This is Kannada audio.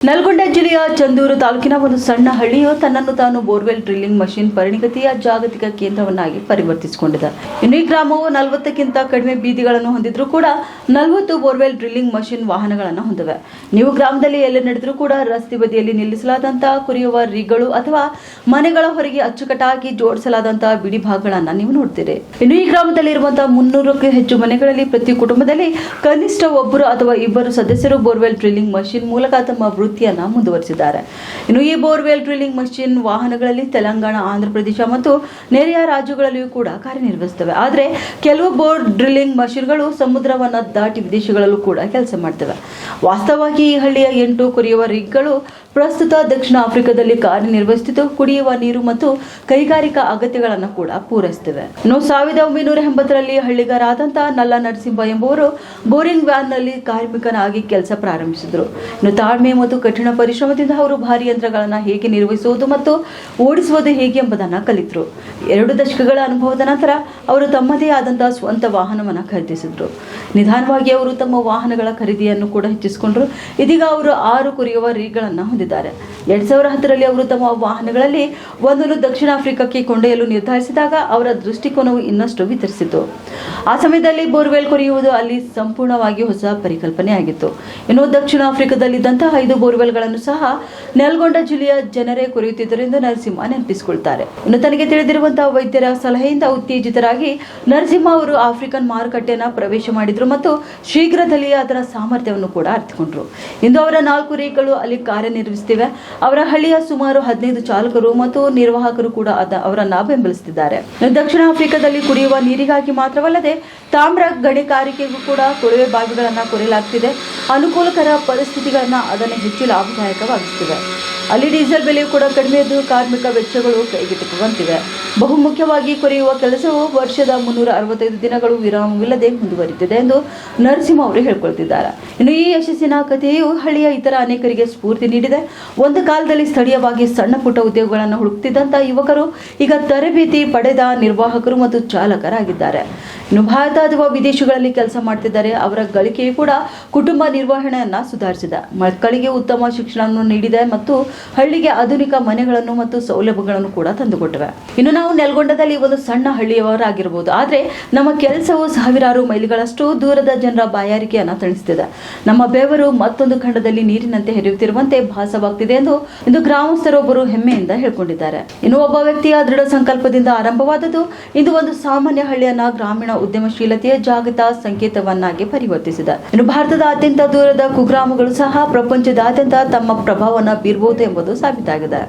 ನಲ್ಗೊಂಡ ಜಿಲ್ಲೆಯ ಚಂದೂರು ತಾಲೂಕಿನ ಒಂದು ಸಣ್ಣ ಹಳ್ಳಿಯು ತನ್ನನ್ನು ತಾನು ಬೋರ್ವೆಲ್ ಡ್ರಿಲ್ಲಿಂಗ್ ಮಷಿನ್ ಪರಿಣಿತಿಯ ಜಾಗತಿಕ ಕೇಂದ್ರವನ್ನಾಗಿ ಪರಿವರ್ತಿಸಿಕೊಂಡಿದೆ. ಇನ್ನು ಈ ಗ್ರಾಮವು ನಲವತ್ತಕ್ಕಿಂತ ಕಡಿಮೆ ಬೀದಿಗಳನ್ನು ಹೊಂದಿದ್ರು ಕೂಡ ನಲವತ್ತು ಬೋರ್ವೆಲ್ ಡ್ರಿಲ್ಲಿಂಗ್ ಮಷಿನ್ ವಾಹನಗಳನ್ನು ಹೊಂದಿವೆ. ನೀವು ಗ್ರಾಮದಲ್ಲಿ ಎಲ್ಲಿ ನಡೆದರೂ ಕೂಡ ರಸ್ತೆ ಬದಿಯಲ್ಲಿ ನಿಲ್ಲಿಸಲಾದಂತಹ ಕುರಿಯುವ ರಿಗಳು ಅಥವಾ ಮನೆಗಳ ಹೊರಗೆ ಅಚ್ಚುಕಟ್ಟಾಗಿ ಜೋಡಿಸಲಾದಂತಹ ಬಿಡಿ ಭಾಗಗಳನ್ನು ನೀವು ನೋಡ್ತೀರಿ. ಇನ್ನು ಈ ಗ್ರಾಮದಲ್ಲಿ ಇರುವಂತಹ ಮುನ್ನೂರಕ್ಕೂ ಹೆಚ್ಚು ಮನೆಗಳಲ್ಲಿ ಪ್ರತಿ ಕುಟುಂಬದಲ್ಲಿ ಕನಿಷ್ಠ ಒಬ್ಬರು ಅಥವಾ ಇಬ್ಬರು ಸದಸ್ಯರು ಬೋರ್ವೆಲ್ ಡ್ರಿಲ್ಲಿಂಗ್ ಮಷಿನ್ ಮೂಲಕ ತಮ್ಮ ವೃತ್ತಿಯನ್ನು ಮುಂದುವರಿಸಿದ್ದಾರೆ ಇನ್ನು ಈ ಬೋರ್ವೆಲ್ ಡ್ರಿಲ್ಲಿಂಗ್ ಮಷಿನ್ ವಾಹನಗಳಲ್ಲಿ ತೆಲಂಗಾಣ, ಆಂಧ್ರಪ್ರದೇಶ ಮತ್ತು ನೆರೆಯ ರಾಜ್ಯಗಳಲ್ಲಿಯೂ ಕೂಡ ಕಾರ್ಯನಿರ್ವಹಿಸುತ್ತವೆ. ಆದರೆ ಕೆಲವು ಬೋರ್ ಡ್ರಿಲ್ಲಿಂಗ್ ಮಷಿನ್ಗಳು ಸಮುದ್ರವನ್ನ ದಾಟಿ ವಿದೇಶಗಳಲ್ಲೂ ಕೂಡ ಕೆಲಸ ಮಾಡ್ತವೆ. ವಾಸ್ತವವಾಗಿ ಈ ಹಳ್ಳಿಯ ಎಂಟು ಕುರಿಯುವ ರಿಗ್ಗಳು ಪ್ರಸ್ತುತ ದಕ್ಷಿಣ ಆಫ್ರಿಕಾದಲ್ಲಿ ಕಾರ್ಯನಿರ್ವಹಿಸುತ್ತಿದ್ದು, ಕುಡಿಯುವ ನೀರು ಮತ್ತು ಕೈಗಾರಿಕಾ ಅಗತ್ಯಗಳನ್ನು ಕೂಡ ಪೂರೈಸುತ್ತಿವೆ. ಇನ್ನು ಸಾವಿರದ ಒಂಬೈನೂರ ಎಂಬತ್ತರಲ್ಲಿ ಹಳ್ಳಿಗಾರಾದಂತಹ ನಲ್ಲ ನರಸಿಂಹ ಎಂಬುವರು ಬೋರಿಂಗ್ ವ್ಯಾನ್ನಲ್ಲಿ ಕಾರ್ಮಿಕನಾಗಿ ಕೆಲಸ ಪ್ರಾರಂಭಿಸಿದರು. ಇನ್ನು ತಾಳ್ಮೆ ಮತ್ತು ಕಠಿಣ ಪರಿಶ್ರಮದಿಂದ ಅವರು ಭಾರಿ ಯಂತ್ರಗಳನ್ನು ಹೇಗೆ ನಿರ್ವಹಿಸುವುದು ಮತ್ತು ಓಡಿಸುವುದು ಹೇಗೆ ಎಂಬುದನ್ನು ಕಲಿತರು. ಎರಡು ದಶಕಗಳ ಅನುಭವದ ನಂತರ ಅವರು ತಮ್ಮದೇ ಆದಂತಹ ಸ್ವಂತ ವಾಹನವನ್ನು ಖರೀದಿಸಿದರು. ನಿಧಾನವಾಗಿ ಅವರು ತಮ್ಮ ವಾಹನಗಳ ಖರೀದಿಯನ್ನು ಕೂಡ ಹೆಚ್ಚಿಸಿಕೊಂಡ್ರು. ಇದೀಗ ಅವರು ಆರು ಕುರಿಯುವ ರೀಗಳನ್ನು ಹೊಂದಿದ್ದಾರೆ. ಎರಡು ಸಾವಿರ ಹತ್ತರಲ್ಲಿ ಅವರು ತಮ್ಮ ವಾಹನಗಳಲ್ಲಿ ಒಂದನ್ನು ದಕ್ಷಿಣ ಆಫ್ರಿಕಾಕ್ಕೆ ಕೊಂಡೊಯ್ಯಲು ನಿರ್ಧರಿಸಿದಾಗ ಅವರ ದೃಷ್ಟಿಕೋನವು ಇನ್ನಷ್ಟು ವಿತರಿಸಿತು ಆ ಸಮಯದಲ್ಲಿ ಬೋರ್ವೆಲ್ ಕೊರೆಯುವುದು ಅಲ್ಲಿ ಸಂಪೂರ್ಣವಾಗಿ ಹೊಸ ಪರಿಕಲ್ಪನೆ ಆಗಿತ್ತು ಇನ್ನು ದಕ್ಷಿಣ ಆಫ್ರಿಕಾದಲ್ಲಿದ್ದಂತಹ ಐದು ಬೋರ್ವೆಲ್ಗಳನ್ನು ಸಹ ನೆಲ್ಗೊಂಡ ಜಿಲ್ಲೆಯ ಜನರೇ ಕುರಿಯುತ್ತಿದ್ದರಿಂದ ನರಸಿಂಹ ನೆನಪಿಸಿಕೊಳ್ತಾರೆ. ತನಗೆ ತಿಳಿದಿರುವಂತಹ ವೈದ್ಯರ ಸಲಹೆಯಿಂದ ಉತ್ತೇಜಿತರಾಗಿ ನರಸಿಂಹ ಅವರು ಆಫ್ರಿಕನ್ ಮಾರುಕಟ್ಟೆಯನ್ನು ಪ್ರವೇಶ ಮಾಡಿದ್ರು ಮತ್ತು ಶೀಘ್ರದಲ್ಲಿಯೇ ಅದರ ಸಾಮರ್ಥ್ಯವನ್ನು ಕೂಡ ಅರ್ಥಕೊಂಡ್ರು ಇಂದು ಅವರ ನಾಲ್ಕು ರೇಖಗಳು ಅಲ್ಲಿ ಕಾರ್ಯನಿರ್ವಹಿಸುತ್ತಿವೆ. ಅವರ ಹಳ್ಳಿಯ ಸುಮಾರು ಹದಿನೈದು ಚಾಲಕರು ಮತ್ತು ನಿರ್ವಾಹಕರು ಕೂಡ ಅವರನ್ನ ಬೆಂಬಲಿಸುತ್ತಿದ್ದಾರೆ. ದಕ್ಷಿಣ ಆಫ್ರಿಕಾದಲ್ಲಿ ಕುಡಿಯುವ ನೀರಿಗಾಗಿ ಮಾತ್ರವಲ್ಲದೆ ತಾಮ್ರ ಗಣಿಗಾರಿಕೆಗೂ ಕೂಡ ಕೊಳವೆ ಬಾವಿಗಳನ್ನು ಕೊರೆಯಲಾಗ್ತಿದೆ. ಅನುಕೂಲಕರ ಪರಿಸ್ಥಿತಿಗಳನ್ನು ಅದನ್ನು ಹೆಚ್ಚು ಲಾಭದಾಯಕವಾಗಿಸುತ್ತಿವೆ. ಅಲ್ಲಿ ಡೀಸೆಲ್ ಬೆಲೆಯು ಕೂಡ ಕಡಿಮೆ ಇದ್ದು ಕಾರ್ಮಿಕ ವೆಚ್ಚಗಳು ಕೈಗೆಟುಕುವಂತಿವೆ. ಬಹುಮುಖ್ಯವಾಗಿ ಕೊರೆಯುವ ಕೆಲಸವು ವರ್ಷದ ಮುನ್ನೂರ ಅರವತ್ತೈದು ದಿನಗಳು ವಿರಾಮವಿಲ್ಲದೆ ಮುಂದುವರಿದಿದೆ ಎಂದು ನರಸಿಂಹ ಅವರು ಹೇಳ್ಕೊಳ್ತಿದ್ದಾರೆ. ಇನ್ನು ಈ ಯಶಸ್ಸಿನ ಕಥೆಯು ಹಳ್ಳಿಯ ಇತರ ಅನೇಕರಿಗೆ ಸ್ಫೂರ್ತಿ ನೀಡಿದೆ. ಒಂದು ಕಾಲದಲ್ಲಿ ಸ್ಥಳೀಯವಾಗಿ ಸಣ್ಣ ಪುಟ್ಟ ಉದ್ಯೋಗಗಳನ್ನು ಹುಡುಕ್ತಿದ್ದಂಥ ಯುವಕರು ಈಗ ತರಬೇತಿ ಪಡೆದ ನಿರ್ವಾಹಕರು ಮತ್ತು ಚಾಲಕರಾಗಿದ್ದಾರೆ. ಇನ್ನು ಭಾರತ ಅಥವಾ ವಿದೇಶಗಳಲ್ಲಿ ಕೆಲಸ ಮಾಡ್ತಿದ್ದಾರೆ, ಅವರ ಗಳಿಕೆಯು ಕೂಡ ಕುಟುಂಬ ನಿರ್ವಹಣೆಯನ್ನ ಸುಧಾರಿಸಿದೆ. ಮಕ್ಕಳಿಗೆ ಉತ್ತಮ ಶಿಕ್ಷಣವನ್ನು ನೀಡಿದೆ ಮತ್ತು ಹಳ್ಳಿಗೆ ಆಧುನಿಕ ಮನೆಗಳನ್ನು ಮತ್ತು ಸೌಲಭ್ಯಗಳನ್ನು ಕೂಡ ತಂದುಕೊಟ್ಟಿವೆ. ಇನ್ನು ನಾವು ನೆಲ್ಗೊಂಡದಲ್ಲಿ ಒಂದು ಸಣ್ಣ ಹಳ್ಳಿಯವರಾಗಿರಬಹುದು ಆದರೆ ನಮ್ಮ ಕೆಲಸವು ಸಾವಿರಾರು ಮೈಲಿಗಳಷ್ಟು ದೂರದ ಜನರ ಬಾಯಾರಿಕೆಯನ್ನು ತಣಿಸುತ್ತಿದೆ ನಮ್ಮ ಬೆವರು ಮತ್ತೊಂದು ಖಂಡದಲ್ಲಿ ನೀರಿನಂತೆ ಹರಿಯುತ್ತಿರುವಂತೆ ಭಾಸವಾಗ್ತಿದೆ ಎಂದು ಇಂದು ಗ್ರಾಮಸ್ಥರೊಬ್ಬರು ಹೆಮ್ಮೆಯಿಂದ ಹೇಳ್ಕೊಂಡಿದ್ದಾರೆ. ಇನ್ನು ಒಬ್ಬ ವ್ಯಕ್ತಿಯ ದೃಢ ಸಂಕಲ್ಪದಿಂದ ಆರಂಭವಾದದ್ದು ಇಂದು ಒಂದು ಸಾಮಾನ್ಯ ಹಳ್ಳಿಯನ್ನ ಗ್ರಾಮೀಣ ಉದ್ಯಮಶೀಲತೆಯ ಜಾಗೃತ ಸಂಕೇತವನ್ನಾಗಿ ಪರಿವರ್ತಿಸಿದೆ. ಇನ್ನು ಭಾರತದ ಅತ್ಯಂತ ದೂರದ ಕುಗ್ರಾಮಗಳು ಸಹ ಪ್ರಪಂಚದಾದ್ಯಂತ ತಮ್ಮ ಪ್ರಭಾವವನ್ನು ಬೀರಬಹುದು ಎಂಬುದು ಸಾಬೀತಾಗಿದೆ.